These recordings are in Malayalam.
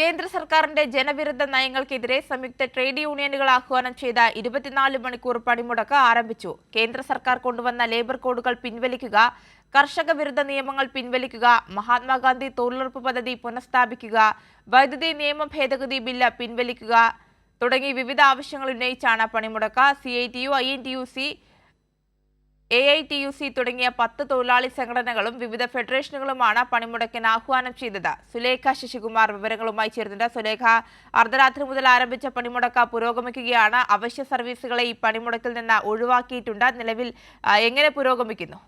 കേന്ദ്ര സർക്കാരിന്റെ ജനവിരുദ്ധ നയങ്ങൾക്കെതിരെ സംയുക്ത ട്രേഡ് യൂണിയനുകൾ ആഹ്വാനം ചെയ്ത ഇരുപത്തിനാല് മണിക്കൂർ പണിമുടക്ക് ആരംഭിച്ചു. കേന്ദ്ര സർക്കാർ കൊണ്ടുവന്ന ലേബർ കോഡുകൾ പിൻവലിക്കുക കർഷക വിരുദ്ധ നിയമങ്ങൾ പിൻവലിക്കുക മഹാത്മാഗാന്ധി തൊഴിലുറപ്പ് പദ്ധതി പുനഃസ്ഥാപിക്കുക വൈദ്യുതി നിയമ ഭേദഗതി ബില്ല് പിൻവലിക്കുക തുടങ്ങി വിവിധ ആവശ്യങ്ങൾ ഉന്നയിച്ചാണ് പണിമുടക്ക്. C I T U I N T U C A I T U C തുടങ്ങിയ പത്ത് തൊഴിലാളി സംഘടനകളും വിവിധ ഫെഡറേഷനുകളുമാണ് പണിമുടക്കിന് ആഹ്വാനം ചെയ്തത്. സുലേഖ ശശികുമാർ വിവരങ്ങളുമായി ചേർന്നിട്ട് സുലേഖ അർദ്ധരാത്രി മുതൽ ആരംഭിച്ച പണിമുടക്ക പുരോഗമിക്കുകയാണ്. അവശ്യ സർവീസുകളെ ഈ പണിമുടക്കിൽ നിന്ന് ഒഴിവാക്കിയിട്ടുണ്ട്. നിലവിൽ എങ്ങനെ പുരോഗമിക്കുന്നു?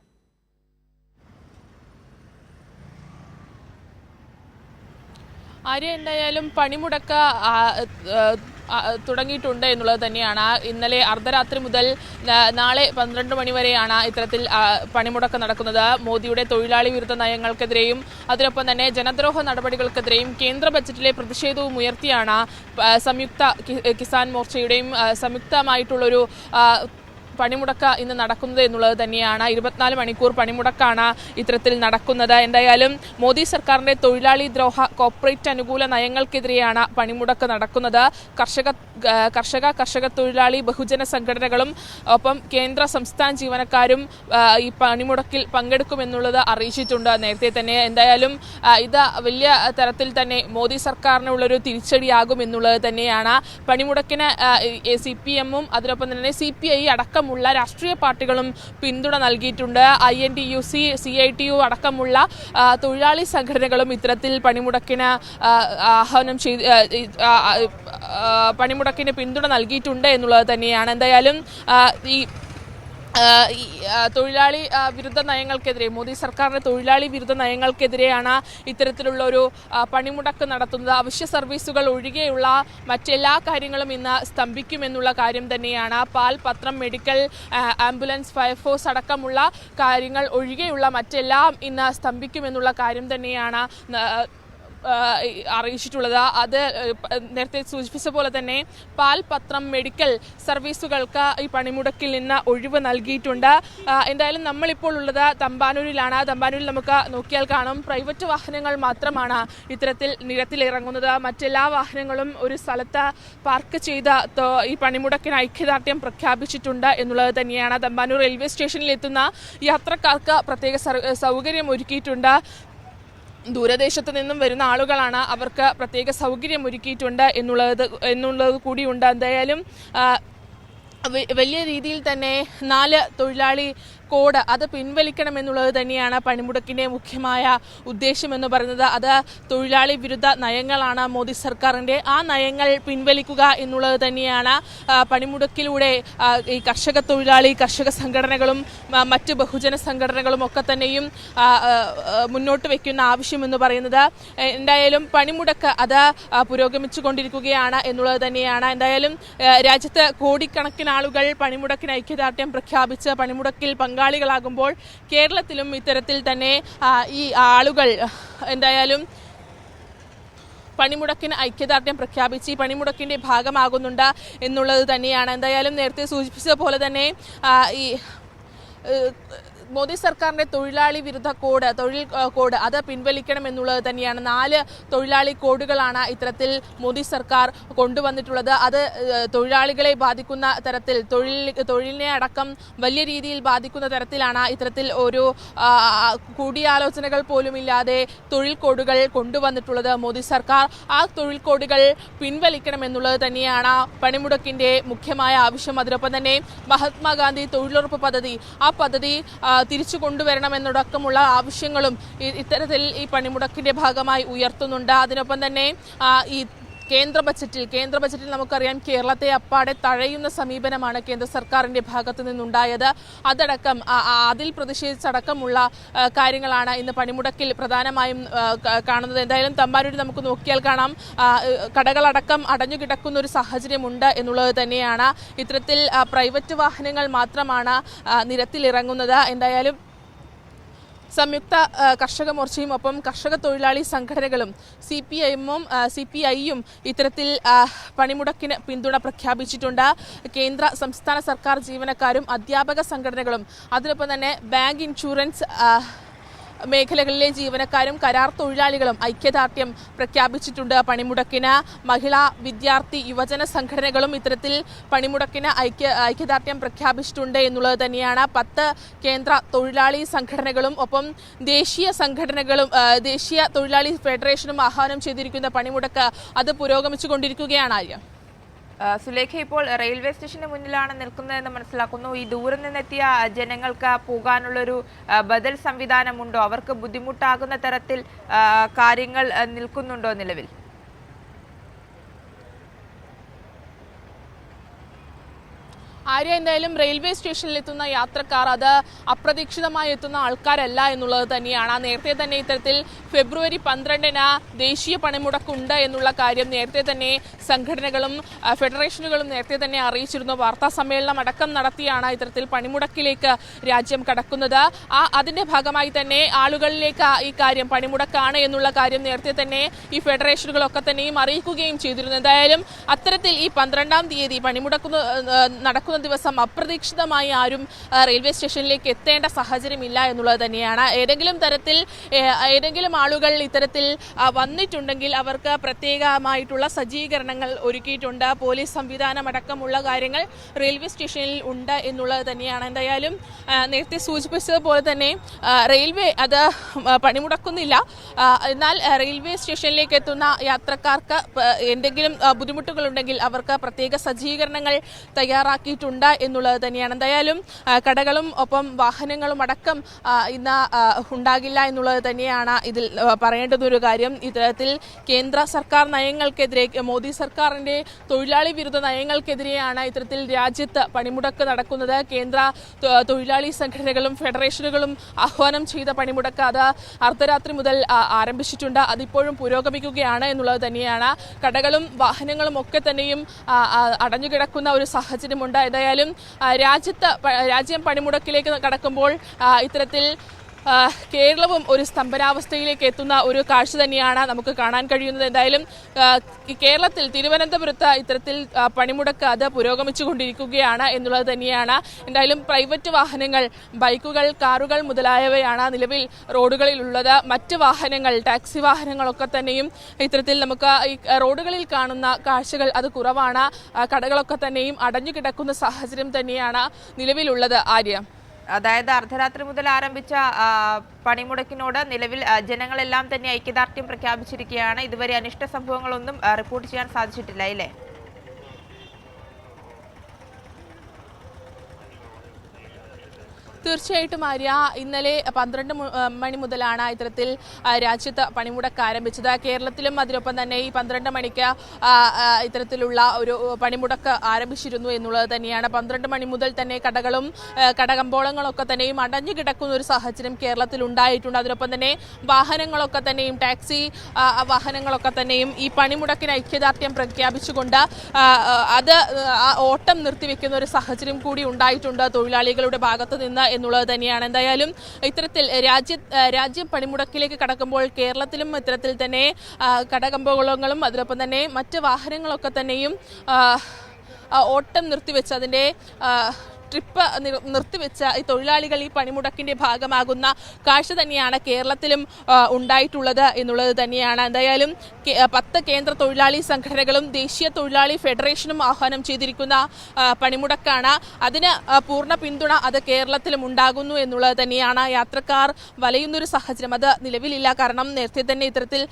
ആര്യ എന്തായാലും പണിമുടക്ക് തുടങ്ങിയിട്ടുണ്ട് എന്നുള്ളത് തന്നെയാണ്. ഇന്നലെ അർദ്ധരാത്രി മുതൽ നാളെ പന്ത്രണ്ട് മണിവരെയാണ് ഇത്തരത്തിൽ പണിമുടക്ക് നടക്കുന്നത്. മോദിയുടെ തൊഴിലാളി വിരുദ്ധ നയങ്ങൾക്കെതിരെയും അതിനൊപ്പം തന്നെ ജനദ്രോഹ നടപടികൾക്കെതിരെയും കേന്ദ്ര ബജറ്റിലെ പ്രതിഷേധവും ഉയർത്തിയാണ് സംയുക്ത കിസാൻ മോർച്ചയുടെയും സംയുക്തമായിട്ടുള്ളൊരു പണിമുടക്ക് ഇന്ന് നടക്കുന്നത് എന്നുള്ളത് തന്നെയാണ്. ഇരുപത്തിനാല് മണിക്കൂർ പണിമുടക്കാണ് ഇത്തരത്തിൽ നടക്കുന്നത്. എന്തായാലും മോദി സർക്കാരിന്റെ തൊഴിലാളി ദ്രോഹ കോർപ്പറേറ്റ് അനുകൂല നയങ്ങൾക്കെതിരെയാണ് പണിമുടക്ക് നടക്കുന്നത്. കർഷക കർഷക കർഷക തൊഴിലാളി ബഹുജന സംഘടനകളും ഒപ്പം കേന്ദ്ര സംസ്ഥാന ജീവനക്കാരും ഈ പണിമുടക്കിൽ പങ്കെടുക്കുമെന്നുള്ളത് അറിയിച്ചിട്ടുണ്ട് നേരത്തെ തന്നെ. എന്തായാലും ഇത് വലിയ തരത്തിൽ തന്നെ മോദി സർക്കാരിനുള്ളൊരു തിരിച്ചടിയാകും എന്നുള്ളത് തന്നെയാണ്. പണിമുടക്കിന് സി പി എമ്മും അതിനൊപ്പം തന്നെ സി പി ഐ അടക്കമുള്ള രാഷ്ട്രീയ പാർട്ടികളും പിന്തുണ നൽകിയിട്ടുണ്ട്. I N T U C C I T U അടക്കമുള്ള തൊഴിലാളി സംഘടനകളും ഇത്തരത്തിൽ പണിമുടക്കിന് ആഹ്വാനം ചെയ്ത് പണിമുടക്കിന് പിന്തുണ നൽകിയിട്ടുണ്ട് എന്നുള്ളത് തന്നെയാണ്. എന്തായാലും ഈ തൊഴിലാളി വിരുദ്ധ നയങ്ങൾക്കെതിരെ മോദി സർക്കാരിന്റെ തൊഴിലാളി വിരുദ്ധ നയങ്ങൾക്കെതിരെയാണ് ഇത്തരത്തിലുള്ള ഒരു പണിമുടക്ക് നടത്തുന്നത്. അവശ്യ സർവീസുകൾ ഒഴികെയുള്ള മറ്റെല്ലാ കാര്യങ്ങളും ഇന്ന് സ്തംഭിക്കുമെന്നുള്ള കാര്യം തന്നെയാണ്. പാൽ പത്രം മെഡിക്കൽ ആംബുലൻസ് ഫയർഫോഴ്സ് അടക്കമുള്ള കാര്യങ്ങൾ ഒഴികെയുള്ള മറ്റെല്ലാം ഇന്ന് സ്തംഭിക്കുമെന്നുള്ള കാര്യം തന്നെയാണ് അറിയിച്ചിട്ടുള്ളത്. അത് നേരത്തെ സൂചിപ്പിച്ച പോലെ തന്നെ പാൽ പത്രം മെഡിക്കൽ സർവീസുകൾക്ക് ഈ പണിമുടക്കിൽ നിന്ന് ഒഴിവ് നൽകിയിട്ടുണ്ട്. എന്തായാലും നമ്മളിപ്പോൾ ഉള്ളത് തമ്പാനൂരിലാണ്. തമ്പാനൂരിൽ നമുക്ക് നോക്കിയാൽ കാണും. പ്രൈവറ്റ് വാഹനങ്ങൾ മാത്രമാണ് ഇത്തരത്തിൽ നിരത്തിലിറങ്ങുന്നത്. മറ്റെല്ലാ വാഹനങ്ങളും ഒരു സ്ഥലത്ത് പാർക്ക് ചെയ്ത് ഈ പണിമുടക്കിന് ഐക്യദാർഢ്യം പ്രഖ്യാപിച്ചിട്ടുണ്ട് എന്നുള്ളത് തന്നെയാണ്. തമ്പാനൂർ റെയിൽവേ സ്റ്റേഷനിൽ എത്തുന്ന യാത്രക്കാർക്ക് പ്രത്യേക സൗകര്യം ഒരുക്കിയിട്ടുണ്ട് ദൂരദേശത്ത് നിന്നും വരുന്ന ആളുകളാണ് അവർക്ക് പ്രത്യേക സൗകര്യം ഒരുക്കിയിട്ടുണ്ട് എന്നുള്ളത് എന്നുള്ളത് കൂടിയുണ്ട്. എന്തായാലും വലിയ രീതിയിൽ തന്നെ നാല് തൊഴിലാളി കോഡ് അത് പിൻവലിക്കണമെന്നുള്ളത് തന്നെയാണ് പണിമുടക്കിന്റെ മുഖ്യമായ ഉദ്ദേശമെന്ന് പറയുന്നത്. അത് തൊഴിലാളി വിരുദ്ധ നയങ്ങളാണ് മോദി സർക്കാരിന്റെ. ആ നയങ്ങൾ പിൻവലിക്കുക എന്നുള്ളത് തന്നെയാണ് പണിമുടക്കിലൂടെ ഈ കർഷക തൊഴിലാളി കർഷക സംഘടനകളും മറ്റ് ബഹുജന സംഘടനകളും ഒക്കെ തന്നെയും മുന്നോട്ട് വെക്കുന്ന ആവശ്യമെന്ന് പറയുന്നത്. എന്തായാലും പണിമുടക്ക് അത് പുരോഗമിച്ചു പുരോഗമിച്ചുകൊണ്ടിരിക്കുകയാണ് എന്നുള്ളത് തന്നെയാണ്. എന്തായാലും രാജ്യത്ത് കോടിക്കണക്കിന് ആളുകൾ പണിമുടക്കിന് ഐക്യദാർഢ്യം പ്രഖ്യാപിച്ച് പണിമുടക്കിൽ പങ്കാളികളാകുമ്പോൾ കേരളത്തിലും ഇത്തരത്തിൽ തന്നെ ഈ ആളുകൾ എന്തായാലും പണിമുടക്കിന് ഐക്യദാർഢ്യം പ്രഖ്യാപിച്ച് ഈ പണിമുടക്കിന്റെ ഭാഗമാകുന്നുണ്ട് എന്നുള്ളത് തന്നെയാണ്. എന്തായാലും നേരത്തെ സൂചിപ്പിച്ച പോലെ തന്നെ ഈ മോദി സർക്കാരിന്റെ തൊഴിലാളി വിരുദ്ധ കോഡ് തൊഴിൽ കോഡ് അത് പിൻവലിക്കണം എന്നുള്ളത് തന്നെയാണ്. നാല് തൊഴിലാളി കോഡുകളാണ് ഇത്തരത്തിൽ മോദി സർക്കാർ കൊണ്ടുവന്നിട്ടുള്ളത്. അത് തൊഴിലാളികളെ ബാധിക്കുന്ന തരത്തിൽ തൊഴിൽ തൊഴിലിനെ അടക്കം വലിയ രീതിയിൽ ബാധിക്കുന്ന തരത്തിലാണ് ഇത്തരത്തിൽ ഒരു കൂടിയാലോചനകൾ പോലുമില്ലാതെ തൊഴിൽ കോഡുകൾ കൊണ്ടുവന്നിട്ടുള്ളത് മോദി സർക്കാർ. ആ തൊഴിൽ കോഡുകൾ പിൻവലിക്കണം എന്നുള്ളത് തന്നെയാണ് പണിമുടക്കിന്റെ മുഖ്യമായ ആവശ്യം. അതിനൊപ്പം തന്നെ മഹാത്മാഗാന്ധി തൊഴിലുറപ്പ് പദ്ധതി ആ പദ്ധതി തിരിച്ചു കൊണ്ടുവരണമെന്നടക്കമുള്ള ആവശ്യങ്ങളും ഇത്തരത്തിൽ ഈ പണിമുടക്കിന്റെ ഭാഗമായി ഉയർത്തുന്നുണ്ട്. അതിനൊപ്പം തന്നെ ഈ കേന്ദ്ര ബജറ്റിൽ കേന്ദ്ര ബജറ്റിൽ നമുക്കറിയാം കേരളത്തെ അപ്പാടെ തഴയുന്ന സമീപനമാണ് കേന്ദ്ര സർക്കാരിന്റെ ഭാഗത്തു നിന്നുണ്ടായത്. അതടക്കം അതിൽ പ്രതിഷേധിച്ചടക്കമുള്ള കാര്യങ്ങളാണ് ഇന്ന് പണിമുടക്കിൽ പ്രധാനമായും കാണുന്നത്. എന്തായാലും തമ്പാനൂരിൽ നമുക്ക് നോക്കിയാൽ കാണാം കടകളടക്കം അടഞ്ഞു കിടക്കുന്ന ഒരു സാഹചര്യമുണ്ട് എന്നുള്ളത് തന്നെയാണ്. ഇത്തരത്തിൽ പ്രൈവറ്റ് വാഹനങ്ങൾ മാത്രമാണ് നിരത്തിലിറങ്ങുന്നത്. എന്തായാലും സംയുക്ത കർഷക മോർച്ചയും ഒപ്പം കർഷക തൊഴിലാളി സംഘടനകളും സി പി ഐഎമ്മും സി പി ഐയും ഇത്തരത്തിൽ പണിമുടക്കിന് പിന്തുണ പ്രഖ്യാപിച്ചിട്ടുണ്ട്. കേന്ദ്ര സംസ്ഥാന സർക്കാർ ജീവനക്കാരും അധ്യാപക സംഘടനകളും അതിനൊപ്പം തന്നെ ബാങ്ക് ഇൻഷുറൻസ് മേഖലകളിലെ ജീവനക്കാരും കരാർ തൊഴിലാളികളും ഐക്യദാർഢ്യം പ്രഖ്യാപിച്ചിട്ടുണ്ട്. പണിമുടക്കിന് മഹിളാ വിദ്യാർത്ഥി യുവജന സംഘടനകളും ഇത്തരത്തിൽ പണിമുടക്കിന് ഐക്യ ഐക്യദാർഢ്യം പ്രഖ്യാപിച്ചിട്ടുണ്ട് എന്നുള്ളത് തന്നെയാണ്. പത്ത് കേന്ദ്ര തൊഴിലാളി സംഘടനകളും ഒപ്പം ദേശീയ സംഘടനകളും ദേശീയ തൊഴിലാളി ഫെഡറേഷനും ആഹ്വാനം ചെയ്തിരിക്കുന്ന പണിമുടക്ക് അത് പുരോഗമിച്ചുകൊണ്ടിരിക്കുകയാണ്. ആര്യ? സുലേഖ ഇപ്പോൾ റെയിൽവേ സ്റ്റേഷന് മുന്നിലാണ് നിൽക്കുന്നതെന്ന് മനസ്സിലാക്കുന്നു. ഈ ദൂരം നിന്നെത്തിയ ജനങ്ങൾക്ക് പോകാനുള്ളൊരു ബദൽ സംവിധാനമുണ്ടോ? അവർക്ക് ബുദ്ധിമുട്ടാകുന്ന തരത്തിൽ കാര്യങ്ങൾ നിൽക്കുന്നുണ്ടോ നിലവിൽ? ആര്യ എന്തായാലും റെയിൽവേ സ്റ്റേഷനിൽ എത്തുന്ന യാത്രക്കാർ അത് അപ്രതീക്ഷിതമായി എത്തുന്ന ആൾക്കാരല്ല എന്നുള്ളത് തന്നെയാണ്. നേരത്തെ തന്നെ ഇത്തരത്തിൽ ഫെബ്രുവരി പന്ത്രണ്ടിന് ദേശീയ പണിമുടക്കുണ്ട് എന്നുള്ള കാര്യം നേരത്തെ തന്നെ സംഘടനകളും ഫെഡറേഷനുകളും നേരത്തെ തന്നെ അറിയിച്ചിരുന്നു. വാർത്താ സമ്മേളനം അടക്കം നടത്തിയാണ് ഇത്തരത്തിൽ പണിമുടക്കിലേക്ക് രാജ്യം കടക്കുന്നത്. ആ അതിന്റെ ഭാഗമായി തന്നെ ആളുകളിലേക്ക് ഈ കാര്യം പണിമുടക്കാണ് എന്നുള്ള കാര്യം നേരത്തെ തന്നെ ഈ ഫെഡറേഷനുകളൊക്കെ തന്നെയും അറിയിക്കുകയും ചെയ്തിരുന്നു. എന്തായാലും അത്തരത്തിൽ ഈ പന്ത്രണ്ടാം തീയതി പണിമുടക്കുന്ന ഏഹ്, നടക്കുന്ന ദിവസം അപ്രതീക്ഷിതമായി ആരും റെയിൽവേ സ്റ്റേഷനിലേക്ക് എത്തേണ്ട സാഹചര്യമില്ല എന്നുള്ളത് തന്നെയാണ്. ഏതെങ്കിലും തരത്തിൽ ഏതെങ്കിലും ആളുകൾ ഇത്തരത്തിൽ വന്നിട്ടുണ്ടെങ്കിൽ അവർക്ക് പ്രത്യേകമായിട്ടുള്ള സജ്ജീകരണങ്ങൾ ഒരുക്കിയിട്ടുണ്ട്. പോലീസ് സംവിധാനം അടക്കമുള്ള കാര്യങ്ങൾ റെയിൽവേ സ്റ്റേഷനിൽ ഉണ്ട് എന്നുള്ളത് തന്നെയാണ്. എന്തായാലും നേരത്തെ സൂചിപ്പിച്ചതുപോലെ തന്നെ റെയിൽവേ അത് പണിമുടക്കുന്നില്ല. എന്നാൽ റെയിൽവേ സ്റ്റേഷനിലേക്ക് എത്തുന്ന യാത്രക്കാർക്ക് എന്തെങ്കിലും ബുദ്ധിമുട്ടുകളുണ്ടെങ്കിൽ അവർക്ക് പ്രത്യേക സജ്ജീകരണങ്ങൾ തയ്യാറാക്കിയിട്ടുണ്ട്. എന്നുള്ളത് തന്നെയാണ്. എന്തായാലും കടകളും ഒപ്പം വാഹനങ്ങളും അടക്കം ഇന്ന് ഉണ്ടാകില്ല എന്നുള്ളത് തന്നെയാണ് ഇതിൽ പറയേണ്ടതൊരു കാര്യം. ഇത്തരത്തിൽ കേന്ദ്ര സർക്കാർ നയങ്ങൾക്കെതിരെ മോദി സർക്കാരിന്റെ തൊഴിലാളി വിരുദ്ധ നയങ്ങൾക്കെതിരെയാണ് ഇത്തരത്തിൽ രാജ്യത്ത് പണിമുടക്ക് നടക്കുന്നത്. കേന്ദ്ര തൊഴിലാളി സംഘടനകളും ഫെഡറേഷനുകളും ആഹ്വാനം ചെയ്ത പണിമുടക്ക് അത് അർദ്ധരാത്രി മുതൽ ആരംഭിച്ചിട്ടുണ്ട്. അതിപ്പോഴും പുരോഗമിക്കുകയാണ് എന്നുള്ളത് തന്നെയാണ്. കടകളും വാഹനങ്ങളും ഒക്കെ തന്നെയും അടഞ്ഞുകിടക്കുന്ന ഒരു സാഹചര്യമുണ്ട് ഏതായാലും രാജ്യത്ത് രാജ്യം പണിമുടക്കിലേക്ക് കടക്കുമ്പോൾ ഇത്തരത്തിൽ കേരളവും ഒരു സ്തംഭനാവസ്ഥയിലേക്ക് എത്തുന്ന ഒരു കാഴ്ച തന്നെയാണ് നമുക്ക് കാണാൻ കഴിയുന്നത്. എന്തായാലും കേരളത്തിൽ തിരുവനന്തപുരത്ത് ഇത്തരത്തിൽ പണിമുടക്ക് അത് പുരോഗമിച്ചുകൊണ്ടിരിക്കുകയാണ് എന്നുള്ളത് തന്നെയാണ്. എന്തായാലും പ്രൈവറ്റ് വാഹനങ്ങൾ ബൈക്കുകൾ കാറുകൾ മുതലായവയാണ് നിലവിൽ റോഡുകളിൽ ഉള്ളത് മറ്റ് വാഹനങ്ങൾ ടാക്സി വാഹനങ്ങളൊക്കെ തന്നെയും ഇത്തരത്തിൽ നമുക്ക് ഈ റോഡുകളിൽ കാണുന്ന കാഴ്ചകൾ അത് കുറവാണ്. കടകളൊക്കെ തന്നെയും അടഞ്ഞു കിടക്കുന്ന സാഹചര്യം തന്നെയാണ് നിലവിലുള്ളത്. ആര്യ? അതായത് അർദ്ധരാത്രി മുതൽ ആരംഭിച്ച പണിമുടക്കിനോട് നിലവിൽ ജനങ്ങളെല്ലാം തന്നെ ഐക്യദാർഢ്യം പ്രഖ്യാപിച്ചിരിക്കുകയാണ്. ഇതുവരെ അനിഷ്ട സംഭവങ്ങളൊന്നും റിപ്പോർട്ട് ചെയ്യാൻ സാധിച്ചിട്ടില്ല അല്ലേ? തീർച്ചയായിട്ടും ആര്യ ഇന്നലെ പന്ത്രണ്ട് മണി മുതലാണ് ഇത്തരത്തിൽ രാജ്യത്ത് പണിമുടക്ക് ആരംഭിച്ചത്. കേരളത്തിലും അതിനൊപ്പം തന്നെ ഈ പന്ത്രണ്ട് മണിക്ക് ഇത്തരത്തിലുള്ള ഒരു പണിമുടക്ക് ആരംഭിച്ചിരുന്നു എന്നുള്ളത് തന്നെയാണ്. പന്ത്രണ്ട് മണി മുതൽ തന്നെ കടകളും കടകമ്പോളങ്ങളൊക്കെ തന്നെയും അടഞ്ഞു കിടക്കുന്ന ഒരു സാഹചര്യം കേരളത്തിൽ ഉണ്ടായിട്ടുണ്ട്. അതിനൊപ്പം തന്നെ വാഹനങ്ങളൊക്കെ തന്നെയും ടാക്സി വാഹനങ്ങളൊക്കെ തന്നെയും ഈ പണിമുടക്കിന് ഐക്യദാർഢ്യം പ്രഖ്യാപിച്ചുകൊണ്ട് അത് ഓട്ടം നിർത്തിവെക്കുന്ന ഒരു സാഹചര്യം കൂടി ഉണ്ടായിട്ടുണ്ട്. തൊഴിലാളികളുടെ ഭാഗത്ത് നിന്ന് എന്നുള്ളത് തന്നെയാണ്. എന്തായാലും ഇത്തരത്തിൽ രാജ്യ രാജ്യം പണിമുടക്കിലേക്ക് കടക്കുമ്പോൾ കേരളത്തിലും ഇത്തരത്തിൽ തന്നെ കടകമ്പോളങ്ങളും അതിനൊപ്പം തന്നെ മറ്റ് വാഹനങ്ങളൊക്കെ തന്നെയും ഓട്ടം നിർത്തിവെച്ച് അതിന്റെ ട്രിപ്പ് നിർ- നിർത്തിവെച്ച ഈ തൊഴിലാളികൾ ഈ പണിമുടക്കിന്റെ ഭാഗമാകുന്ന കാഴ്ച തന്നെയാണ് കേരളത്തിലും ഉണ്ടായിട്ടുള്ളത് എന്നുള്ളത് തന്നെയാണ്. എന്തായാലും പത്ത് കേന്ദ്ര തൊഴിലാളി സംഘടനകളും ദേശീയ തൊഴിലാളി ഫെഡറേഷനും ആഹ്വാനം ചെയ്തിരിക്കുന്ന പണിമുടക്കാണ്. അതിന് പൂർണ പിന്തുണ അത് കേരളത്തിലും ഉണ്ടാകുന്നു എന്നുള്ളത് തന്നെയാണ് യാത്രക്കാർ വലയുന്നൊരു സാഹചര്യം. അത് നിലവിലില്ല. കാരണം നേരത്തെ തന്നെ ഇത്തരത്തിൽ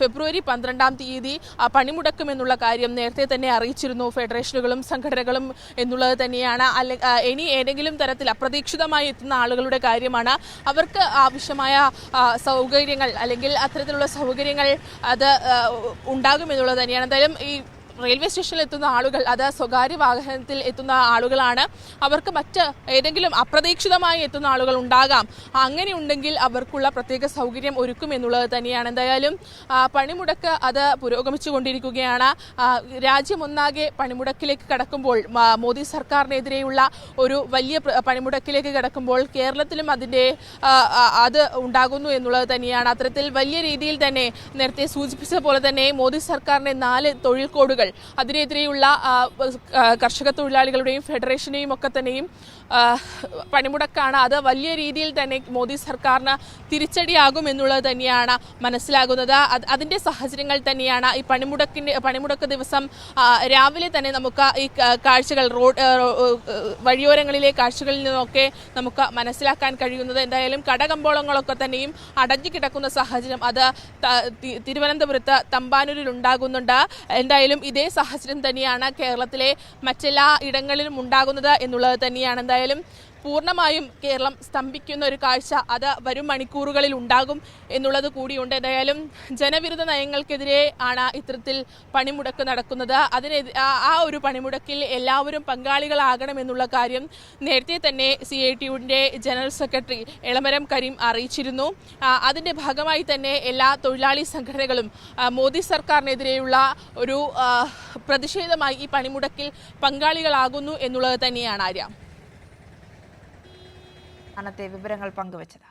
ഫെബ്രുവരി പന്ത്രണ്ടാം തീയതി പണിമുടക്കും പണിമുടക്കുമെന്നുള്ള കാര്യം നേരത്തെ തന്നെ അറിയിച്ചിരുന്നു ഫെഡറേഷനുകളും സംഘടനകളും എന്നുള്ളത് തന്നെയാണ്. അല്ലെ ഇനി ഏതെങ്കിലും തരത്തിൽ അപ്രതീക്ഷിതമായി എത്തുന്ന ആളുകളുടെ കാര്യമാണ്. അവർക്ക് ആവശ്യമായ സൗകര്യങ്ങൾ അല്ലെങ്കിൽ അത്തരത്തിലുള്ള സൗകര്യങ്ങൾ അത് ഉണ്ടാകുമെന്നുള്ളത് തന്നെയാണ്. എന്തായാലും ഈ റെയിൽവേ സ്റ്റേഷനിൽ എത്തുന്ന ആളുകൾ അത് സ്വകാര്യ വാഹനത്തിൽ എത്തുന്ന ആളുകളാണ്. അവർക്ക് മറ്റ് ഏതെങ്കിലും അപ്രതീക്ഷിതമായി എത്തുന്ന ആളുകൾ ഉണ്ടാകാം. അങ്ങനെ ഉണ്ടെങ്കിൽ അവർക്കുള്ള പ്രത്യേക സൗകര്യം ഒരുക്കും എന്നുള്ളത് തന്നെയാണ്. എന്തായാലും പണിമുടക്ക് അത് പുരോഗമിച്ചുകൊണ്ടിരിക്കുകയാണ് രാജ്യമൊന്നാകെ പണിമുടക്കിലേക്ക് കടക്കുമ്പോൾ മോദി സർക്കാരിനെതിരെയുള്ള ഒരു വലിയ പണിമുടക്കിലേക്ക് കടക്കുമ്പോൾ കേരളത്തിലും അതിന്റെ അത് ഉണ്ടാകുന്നു എന്നുള്ളത് തന്നെയാണ്. അത്തരത്തിൽ വലിയ രീതിയിൽ തന്നെ നേരത്തെ സൂചിപ്പിച്ച പോലെ തന്നെ മോദി സർക്കാരിന്റെ നാല് തൊഴിൽ കോഡുകൾ അതിനെതിരെയുള്ള കർഷക തൊഴിലാളികളുടെയും ഫെഡറേഷനെയും ഒക്കെ തന്നെയും പണിമുടക്കാണ്. അത് വലിയ രീതിയിൽ തന്നെ മോദി സർക്കാരിന് തിരിച്ചടിയാകും എന്നുള്ളത് തന്നെയാണ് മനസ്സിലാകുന്നത്. അതിന്റെ സാഹചര്യങ്ങൾ തന്നെയാണ് ഈ പണിമുടക്കിന്റെ പണിമുടക്ക് ദിവസം രാവിലെ തന്നെ നമുക്ക് ഈ കാഴ്ചകൾ റോഡ് വഴിയോരങ്ങളിലെ കാഴ്ചകളിൽ നിന്നൊക്കെ നമുക്ക് മനസ്സിലാക്കാൻ കഴിയുന്നത്. എന്തായാലും കടകമ്പോളങ്ങളൊക്കെ തന്നെയും അടഞ്ഞു കിടക്കുന്ന സാഹചര്യം അത് തിരുവനന്തപുരത്ത് തമ്പാനൂരിൽ ഉണ്ടാകുന്നുണ്ട്. എന്തായാലും ഇതേ സാഹചര്യം തന്നെയാണ് കേരളത്തിലെ മറ്റെല്ലാ ഇടങ്ങളിലും ഉണ്ടാകുന്നത് എന്നുള്ളത് തന്നെയാണ് എന്തായാലും പൂർണമായും കേരളം സ്തംഭിക്കുന്ന ഒരു കാഴ്ച അത് വരും മണിക്കൂറുകളിൽ ഉണ്ടാകും എന്നുള്ളത് കൂടിയുണ്ട്. എന്തായാലും ജനവിരുദ്ധ നയങ്ങൾക്കെതിരെ ആണ് ഇത്തരത്തിൽ പണിമുടക്ക് നടക്കുന്നത്. അതിനെ ആ- ഒരു പണിമുടക്കിൽ എല്ലാവരും പങ്കാളികളാകണം എന്നുള്ള കാര്യം നേരത്തെ തന്നെ സി ഐ ടിയുടെ ജനറൽ സെക്രട്ടറി എളമരം കരീം അറിയിച്ചിരുന്നു. അതിന്റെ ഭാഗമായി തന്നെ എല്ലാ തൊഴിലാളി സംഘടനകളും മോദി സർക്കാരിനെതിരെയുള്ള ഒരു പ്രതിഷേധമായി ഈ പണിമുടക്കിൽ പങ്കാളികളാകുന്നു എന്നുള്ളത് തന്നെയാണ് ആര്യ. വിവരങ്ങൾ പങ്കുവച്ചത്